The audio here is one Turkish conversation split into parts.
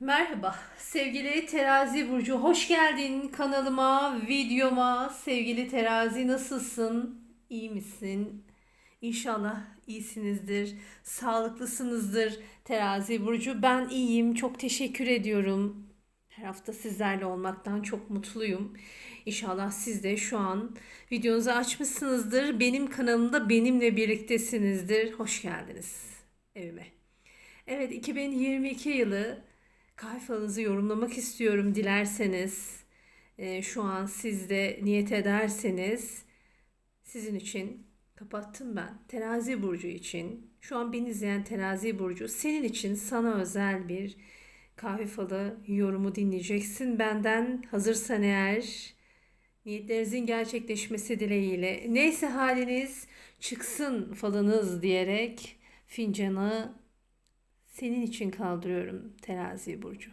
Merhaba sevgili terazi burcu. Hoş geldin kanalıma videoma. Sevgili terazi nasılsın? İyi misin? İnşallah iyisinizdir sağlıklısınızdır terazi burcu. Ben iyiyim çok teşekkür ediyorum. Her hafta sizlerle olmaktan çok mutluyum. İnşallah siz de şu an videonuzu açmışsınızdır. Benim kanalımda benimle birliktesinizdir. Hoş geldiniz evime. Evet 2022 yılı Kahvalınızı yorumlamak istiyorum dilerseniz. Ee, şu an siz de niyet ederseniz sizin için kapattım ben. Terazi burcu için. Şu an beni izleyen terazi burcu senin için sana özel bir kahve falı yorumu dinleyeceksin. Benden hazırsan eğer niyetlerinizin gerçekleşmesi dileğiyle neyse haliniz çıksın falınız diyerek fincanı senin için kaldırıyorum terazi burcu.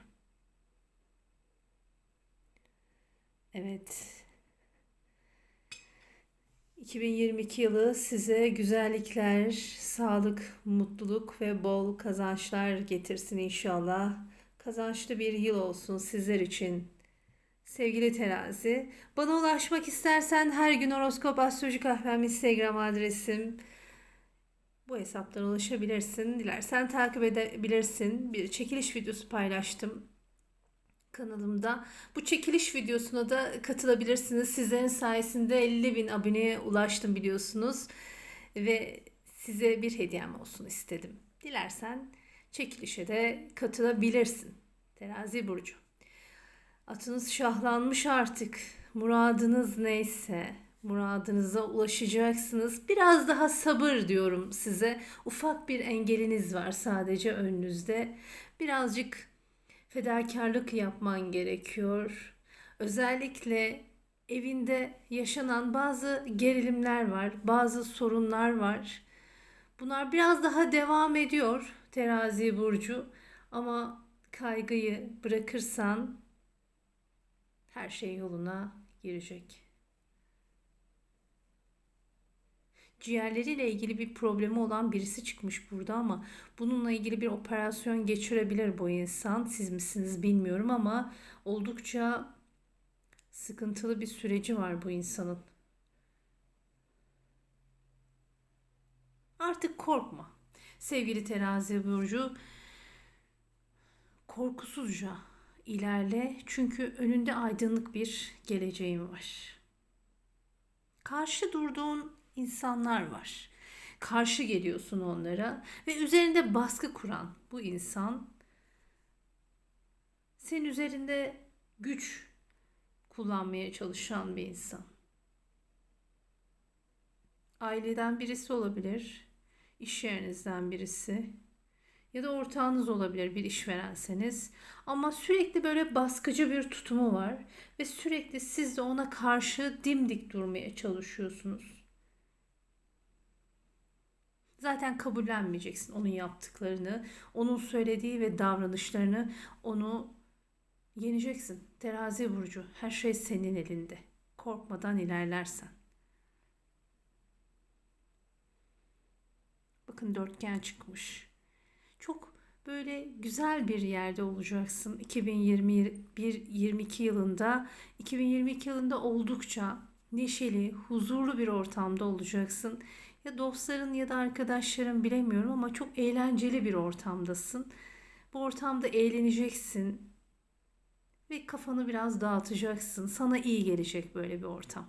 Evet. 2022 yılı size güzellikler, sağlık, mutluluk ve bol kazançlar getirsin inşallah. Kazançlı bir yıl olsun sizler için. Sevgili terazi, bana ulaşmak istersen her gün horoskop astroloji kahvem Instagram adresim bu hesaptan ulaşabilirsin. Dilersen takip edebilirsin. Bir çekiliş videosu paylaştım kanalımda. Bu çekiliş videosuna da katılabilirsiniz. Sizlerin sayesinde 50 bin aboneye ulaştım biliyorsunuz. Ve size bir hediyem olsun istedim. Dilersen çekilişe de katılabilirsin. Terazi Burcu. Atınız şahlanmış artık. Muradınız neyse muradınıza ulaşacaksınız. Biraz daha sabır diyorum size. Ufak bir engeliniz var sadece önünüzde. Birazcık fedakarlık yapman gerekiyor. Özellikle evinde yaşanan bazı gerilimler var, bazı sorunlar var. Bunlar biraz daha devam ediyor terazi burcu ama kaygıyı bırakırsan her şey yoluna girecek. Ciğerleriyle ilgili bir problemi olan birisi çıkmış burada ama bununla ilgili bir operasyon geçirebilir bu insan. Siz misiniz bilmiyorum ama oldukça sıkıntılı bir süreci var bu insanın. Artık korkma. Sevgili terazi burcu korkusuzca ilerle çünkü önünde aydınlık bir geleceğin var. Karşı durduğun insanlar var. Karşı geliyorsun onlara ve üzerinde baskı kuran bu insan senin üzerinde güç kullanmaya çalışan bir insan. Aileden birisi olabilir, iş yerinizden birisi ya da ortağınız olabilir bir işverenseniz ama sürekli böyle baskıcı bir tutumu var ve sürekli siz de ona karşı dimdik durmaya çalışıyorsunuz. Zaten kabullenmeyeceksin onun yaptıklarını, onun söylediği ve davranışlarını, onu yeneceksin. Terazi burcu, her şey senin elinde. Korkmadan ilerlersen. Bakın dörtgen çıkmış. Çok böyle güzel bir yerde olacaksın 2021 22 yılında. 2022 yılında oldukça neşeli, huzurlu bir ortamda olacaksın ya dostların ya da arkadaşların bilemiyorum ama çok eğlenceli bir ortamdasın. Bu ortamda eğleneceksin ve kafanı biraz dağıtacaksın. Sana iyi gelecek böyle bir ortam.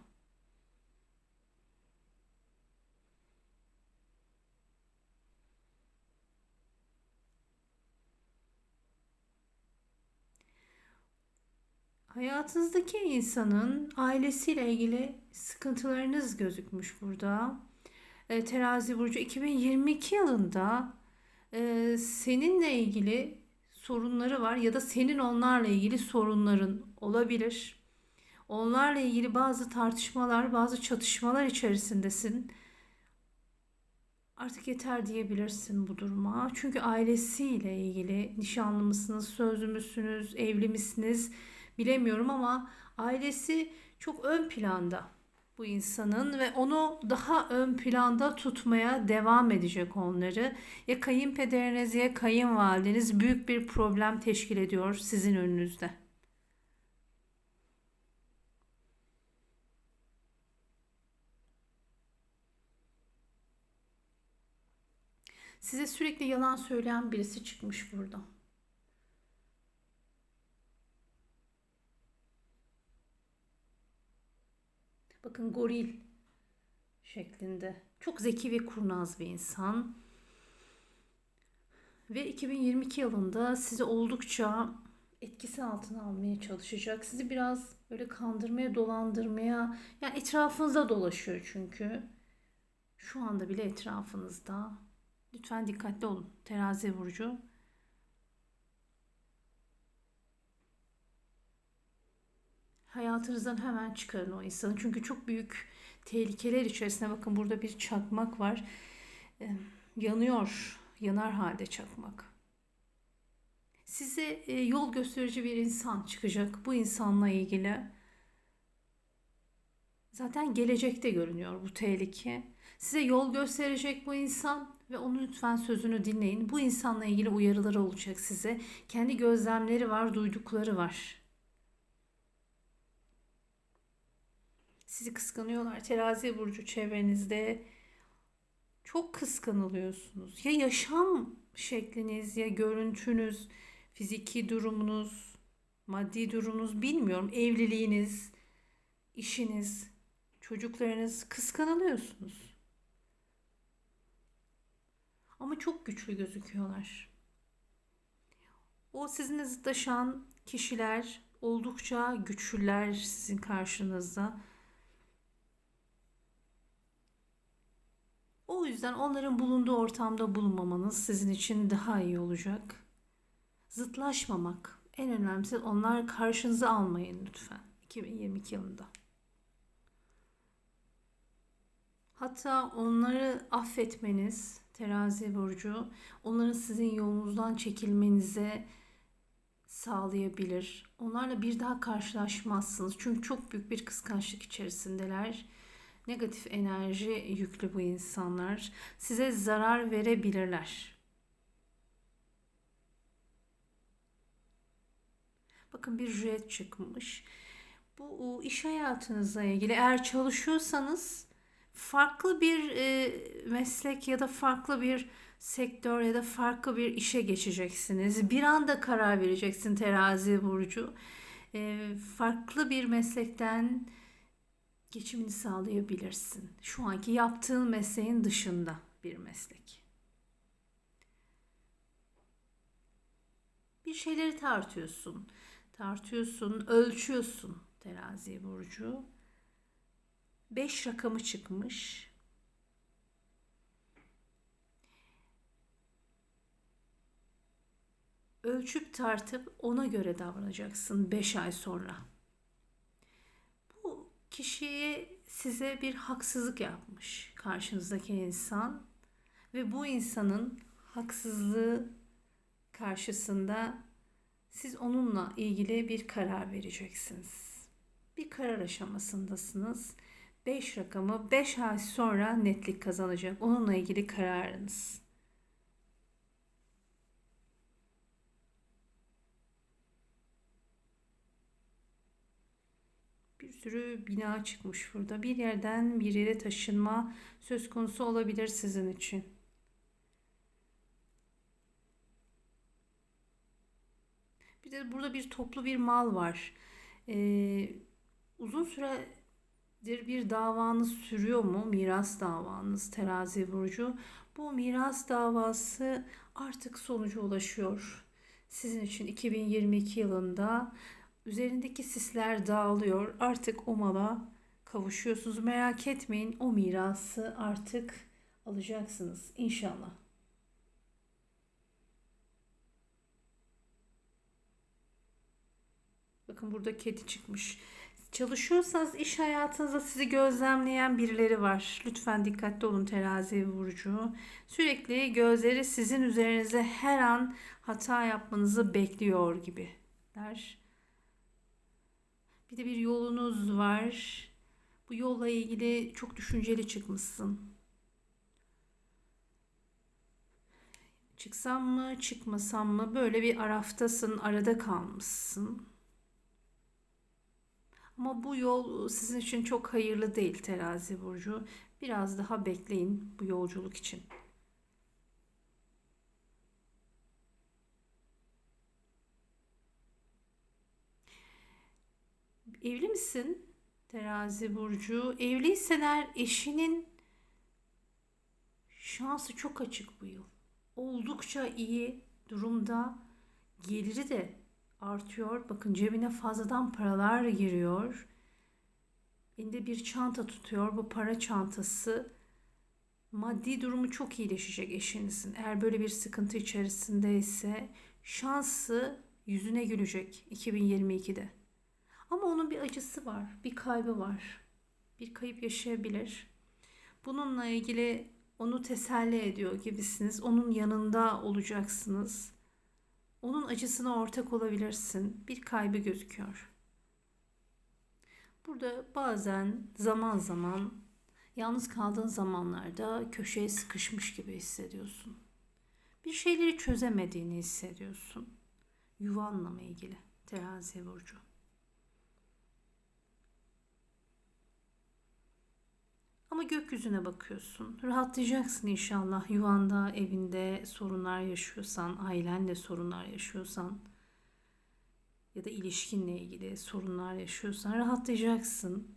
Hayatınızdaki insanın ailesiyle ilgili sıkıntılarınız gözükmüş burada e, Terazi Burcu 2022 yılında e, seninle ilgili sorunları var ya da senin onlarla ilgili sorunların olabilir. Onlarla ilgili bazı tartışmalar, bazı çatışmalar içerisindesin. Artık yeter diyebilirsin bu duruma. Çünkü ailesiyle ilgili nişanlı mısınız, sözlü müsünüz, evli misiniz bilemiyorum ama ailesi çok ön planda bu insanın ve onu daha ön planda tutmaya devam edecek onları. Ya kayınpederiniz ya kayınvalideniz büyük bir problem teşkil ediyor sizin önünüzde. Size sürekli yalan söyleyen birisi çıkmış burada. Bakın goril şeklinde. Çok zeki ve kurnaz bir insan. Ve 2022 yılında sizi oldukça etkisi altına almaya çalışacak. Sizi biraz böyle kandırmaya, dolandırmaya, yani etrafınızda dolaşıyor çünkü. Şu anda bile etrafınızda. Lütfen dikkatli olun. Terazi burcu. Hayatınızdan hemen çıkarın o insanı. Çünkü çok büyük tehlikeler içerisinde bakın burada bir çakmak var. Yanıyor. Yanar halde çakmak. Size e, yol gösterici bir insan çıkacak bu insanla ilgili. Zaten gelecekte görünüyor bu tehlike. Size yol gösterecek bu insan ve onun lütfen sözünü dinleyin. Bu insanla ilgili uyarıları olacak size. Kendi gözlemleri var, duydukları var. Sizi kıskanıyorlar. Terazi burcu çevrenizde çok kıskanılıyorsunuz. Ya yaşam şekliniz ya görüntünüz, fiziki durumunuz, maddi durumunuz bilmiyorum. Evliliğiniz, işiniz, çocuklarınız kıskanılıyorsunuz. Ama çok güçlü gözüküyorlar. O sizinle zıtlaşan kişiler oldukça güçlüler sizin karşınızda. O yüzden onların bulunduğu ortamda bulunmamanız sizin için daha iyi olacak. Zıtlaşmamak. En önemlisi onlar karşınıza almayın lütfen. 2022 yılında. Hatta onları affetmeniz, terazi burcu, onların sizin yolunuzdan çekilmenize sağlayabilir. Onlarla bir daha karşılaşmazsınız. Çünkü çok büyük bir kıskançlık içerisindeler negatif enerji yüklü bu insanlar. Size zarar verebilirler. Bakın bir jet çıkmış. Bu iş hayatınızla ilgili eğer çalışıyorsanız farklı bir e, meslek ya da farklı bir sektör ya da farklı bir işe geçeceksiniz. Bir anda karar vereceksin terazi burcu. E, farklı bir meslekten geçimini sağlayabilirsin. Şu anki yaptığın mesleğin dışında bir meslek. Bir şeyleri tartıyorsun. Tartıyorsun, ölçüyorsun terazi burcu. 5 rakamı çıkmış. Ölçüp tartıp ona göre davranacaksın 5 ay sonra kişiye size bir haksızlık yapmış karşınızdaki insan ve bu insanın haksızlığı karşısında siz onunla ilgili bir karar vereceksiniz. Bir karar aşamasındasınız. 5 rakamı 5 ay sonra netlik kazanacak. Onunla ilgili kararınız. Sürü bina çıkmış burada. Bir yerden bir yere taşınma söz konusu olabilir sizin için. Bir de burada bir toplu bir mal var. Ee, uzun süredir bir davanız sürüyor mu? Miras davanız terazi burcu. Bu miras davası artık sonuca ulaşıyor. Sizin için 2022 yılında Üzerindeki sisler dağılıyor. Artık o mala kavuşuyorsunuz. Merak etmeyin o mirası artık alacaksınız inşallah. Bakın burada kedi çıkmış. Çalışıyorsanız iş hayatınızda sizi gözlemleyen birileri var. Lütfen dikkatli olun terazi burcu. Sürekli gözleri sizin üzerinize her an hata yapmanızı bekliyor gibiler. Bir de bir yolunuz var. Bu yolla ilgili çok düşünceli çıkmışsın. Çıksam mı, çıkmasam mı? Böyle bir araftasın, arada kalmışsın. Ama bu yol sizin için çok hayırlı değil terazi burcu. Biraz daha bekleyin bu yolculuk için. Evli misin? Terazi burcu. Evliysen eğer eşinin şansı çok açık bu yıl. Oldukça iyi durumda. Geliri de artıyor. Bakın cebine fazladan paralar giriyor. Elinde bir çanta tutuyor. Bu para çantası maddi durumu çok iyileşecek eşinizin. Eğer böyle bir sıkıntı içerisindeyse şansı yüzüne gülecek 2022'de. Ama onun bir acısı var, bir kaybı var. Bir kayıp yaşayabilir. Bununla ilgili onu teselli ediyor gibisiniz. Onun yanında olacaksınız. Onun acısına ortak olabilirsin. Bir kaybı gözüküyor. Burada bazen zaman zaman yalnız kaldığın zamanlarda köşeye sıkışmış gibi hissediyorsun. Bir şeyleri çözemediğini hissediyorsun. Yuvanla mı ilgili? Terazi burcu. Ama gökyüzüne bakıyorsun. Rahatlayacaksın inşallah. Yuvanda, evinde sorunlar yaşıyorsan, ailenle sorunlar yaşıyorsan ya da ilişkinle ilgili sorunlar yaşıyorsan rahatlayacaksın.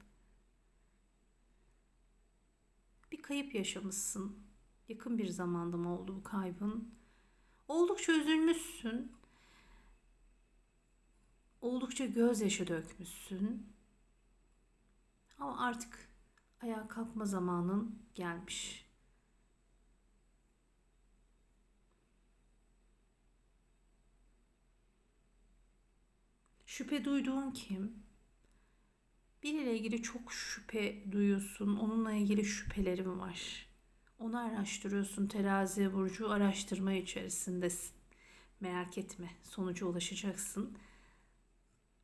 Bir kayıp yaşamışsın. Yakın bir zamanda mı oldu bu kaybın? Oldukça üzülmüşsün. Oldukça gözyaşı dökmüşsün. Ama artık ayağa kalkma zamanın gelmiş. Şüphe duyduğun kim? Biriyle ilgili çok şüphe duyuyorsun. Onunla ilgili şüphelerim var. Onu araştırıyorsun. Terazi burcu araştırma içerisindesin. Merak etme. Sonuca ulaşacaksın.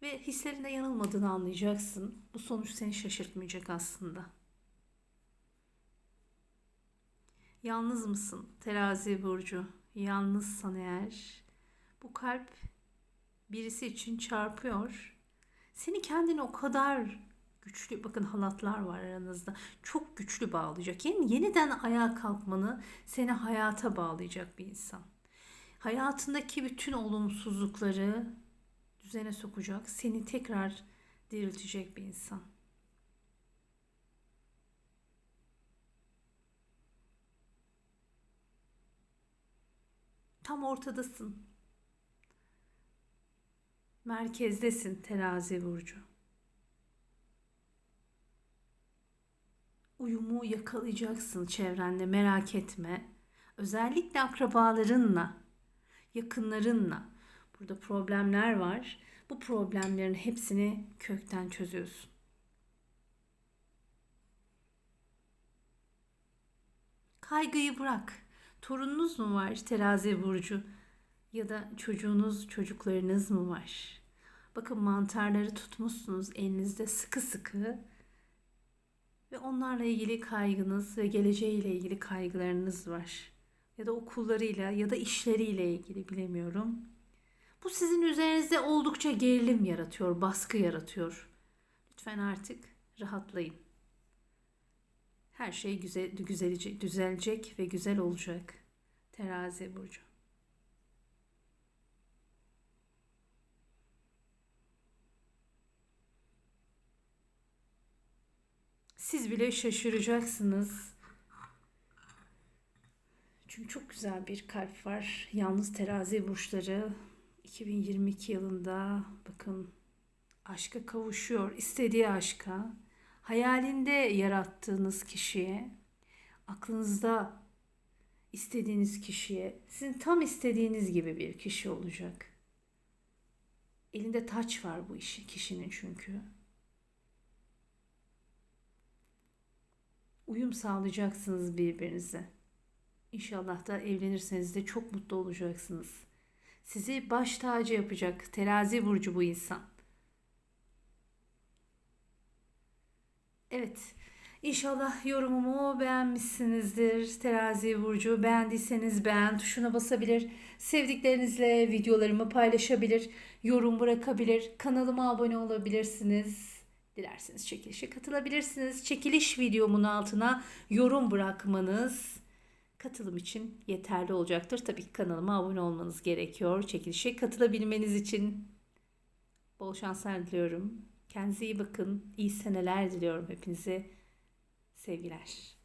Ve hislerinde yanılmadığını anlayacaksın. Bu sonuç seni şaşırtmayacak aslında. Yalnız mısın terazi burcu? Yalnızsan eğer bu kalp birisi için çarpıyor. Seni kendine o kadar güçlü bakın halatlar var aranızda. Çok güçlü bağlayacak. Yani yeniden ayağa kalkmanı seni hayata bağlayacak bir insan. Hayatındaki bütün olumsuzlukları düzene sokacak, seni tekrar diriltecek bir insan. Tam ortadasın. Merkezdesin terazi burcu. Uyumu yakalayacaksın çevrenle merak etme. Özellikle akrabalarınla, yakınlarınla. Burada problemler var. Bu problemlerin hepsini kökten çözüyorsun. Kaygıyı bırak. Torununuz mu var terazi burcu? Ya da çocuğunuz, çocuklarınız mı var? Bakın mantarları tutmuşsunuz elinizde sıkı sıkı. Ve onlarla ilgili kaygınız ve geleceğiyle ilgili kaygılarınız var. Ya da okullarıyla ya da işleriyle ilgili bilemiyorum. Bu sizin üzerinizde oldukça gerilim yaratıyor, baskı yaratıyor. Lütfen artık rahatlayın. Her şey güzel, güzelecek, düzelecek ve güzel olacak. Terazi burcu. Siz bile şaşıracaksınız. Çünkü çok güzel bir kalp var. Yalnız terazi burçları 2022 yılında bakın aşka kavuşuyor. istediği aşka, hayalinde yarattığınız kişiye, aklınızda istediğiniz kişiye, sizin tam istediğiniz gibi bir kişi olacak. Elinde taç var bu işi kişinin çünkü. Uyum sağlayacaksınız birbirinize. İnşallah da evlenirseniz de çok mutlu olacaksınız. Sizi baş tacı yapacak terazi burcu bu insan. Evet. İnşallah yorumumu beğenmişsinizdir. Terazi Burcu beğendiyseniz beğen tuşuna basabilir. Sevdiklerinizle videolarımı paylaşabilir. Yorum bırakabilir. Kanalıma abone olabilirsiniz. Dilerseniz çekilişe katılabilirsiniz. Çekiliş videomun altına yorum bırakmanız katılım için yeterli olacaktır. Tabii ki kanalıma abone olmanız gerekiyor. Çekilişe katılabilmeniz için bol şanslar diliyorum. Kendinize iyi bakın. İyi seneler diliyorum hepinize. Sevgiler.